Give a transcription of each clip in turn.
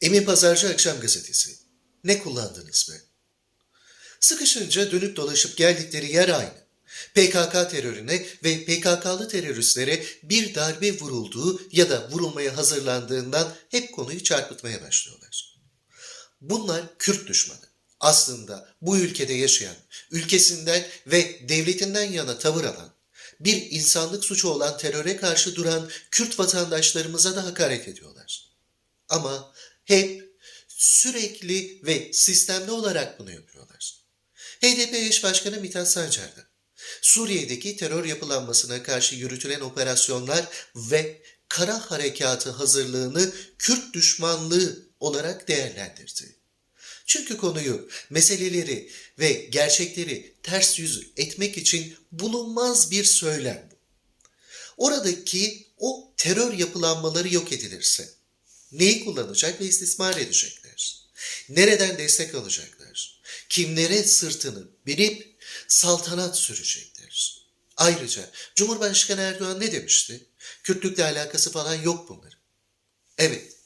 Emin Pazarcı Akşam Gazetesi. Ne kullandınız be? Sıkışınca dönüp dolaşıp geldikleri yer aynı. PKK terörüne ve PKK'lı teröristlere bir darbe vurulduğu ya da vurulmaya hazırlandığından hep konuyu çarpıtmaya başlıyorlar. Bunlar Kürt düşmanı. Aslında bu ülkede yaşayan, ülkesinden ve devletinden yana tavır alan, bir insanlık suçu olan teröre karşı duran Kürt vatandaşlarımıza da hakaret ediyorlar. Ama hep sürekli ve sistemli olarak bunu yapıyorlar. HDP eş başkanı Mithat Sancar'da Suriye'deki terör yapılanmasına karşı yürütülen operasyonlar ve kara harekatı hazırlığını Kürt düşmanlığı olarak değerlendirdi. Çünkü konuyu, meseleleri ve gerçekleri ters yüz etmek için bulunmaz bir söylem bu. Oradaki o terör yapılanmaları yok edilirse neyi kullanacak ve istismar edecekler? Nereden destek alacaklar? Kimlere sırtını binip saltanat sürecekler? Ayrıca Cumhurbaşkanı Erdoğan ne demişti? Kürtlükle alakası falan yok bunların. Evet,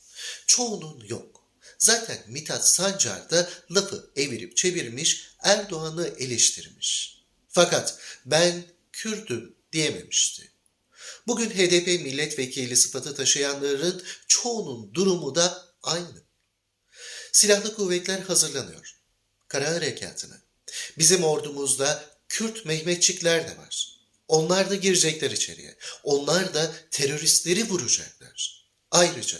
çoğunun yok. Zaten Mithat Sancar da lafı evirip çevirmiş, Erdoğan'ı eleştirmiş. Fakat ben Kürt'üm diyememişti. Bugün HDP milletvekili sıfatı taşıyanların çoğunun durumu da aynı. Silahlı kuvvetler hazırlanıyor. Kara harekatına. Bizim ordumuzda Kürt Mehmetçikler de var. Onlar da girecekler içeriye. Onlar da teröristleri vuracaklar. Ayrıca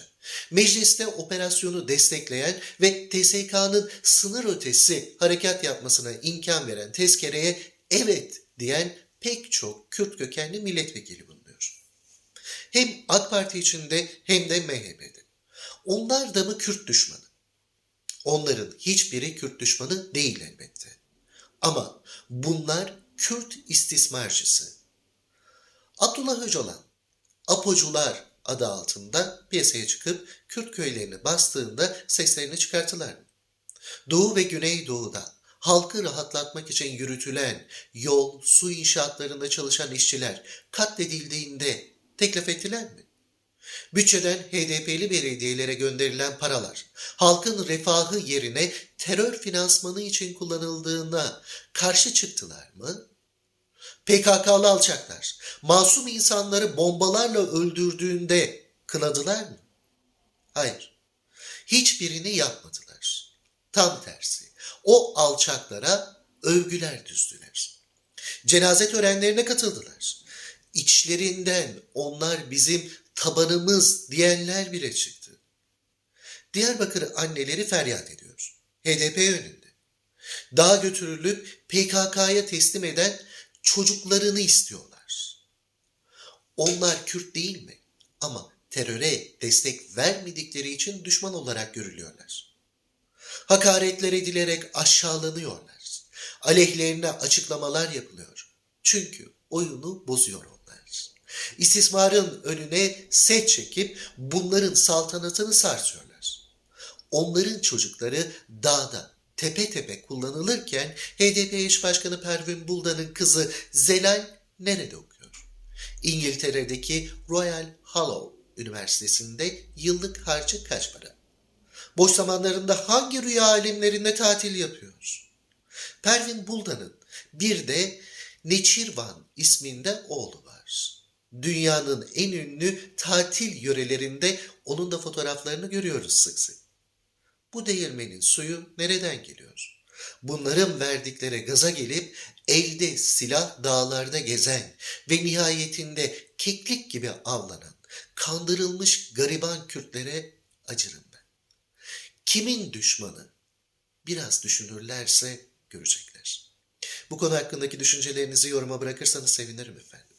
mecliste operasyonu destekleyen ve TSK'nın sınır ötesi harekat yapmasına imkan veren tezkereye evet diyen pek çok Kürt kökenli milletvekili bulunuyor. Hem AK Parti içinde hem de MHP'de. Onlar da mı Kürt düşmanı? Onların hiçbiri Kürt düşmanı değil elbette. Ama bunlar Kürt istismarcısı. Abdullah Öcalan, Apocular adı altında piyasaya çıkıp Kürt köylerini bastığında seslerini çıkarttılar mı? Doğu ve Güneydoğu'da halkı rahatlatmak için yürütülen yol, su inşaatlarında çalışan işçiler katledildiğinde teklif ettiler mi? Bütçeden HDP'li belediyelere gönderilen paralar halkın refahı yerine terör finansmanı için kullanıldığına karşı çıktılar mı? PKK'lı alçaklar masum insanları bombalarla öldürdüğünde kınadılar mı? Hayır. Hiçbirini yapmadılar. Tam tersi. O alçaklara övgüler düzdüler. Cenaze törenlerine katıldılar. İçlerinden onlar bizim tabanımız diyenler bile çıktı. Diyarbakır anneleri feryat ediyor. HDP önünde. Dağa götürülüp PKK'ya teslim eden çocuklarını istiyorlar. Onlar Kürt değil mi? Ama teröre destek vermedikleri için düşman olarak görülüyorlar. Hakaretler edilerek aşağılanıyorlar. Aleyhlerine açıklamalar yapılıyor. Çünkü oyunu bozuyor. İstismarın önüne set çekip bunların saltanatını sarsıyorlar. Onların çocukları dağda tepe tepe kullanılırken HDP eş başkanı Pervin Buldan'ın kızı Zelal nerede okuyor? İngiltere'deki Royal Hollow Üniversitesi'nde yıllık harcı kaç para? Boş zamanlarında hangi rüya alemlerinde tatil yapıyor? Pervin Buldan'ın bir de Neçirvan isminde oğlu var. Dünyanın en ünlü tatil yörelerinde onun da fotoğraflarını görüyoruz sık sık. Bu değirmenin suyu nereden geliyor? Bunların verdikleri gaza gelip elde silah dağlarda gezen ve nihayetinde keklik gibi avlanan, kandırılmış gariban Kürtlere acırım ben. Kimin düşmanı? Biraz düşünürlerse görecekler. Bu konu hakkındaki düşüncelerinizi yoruma bırakırsanız sevinirim efendim.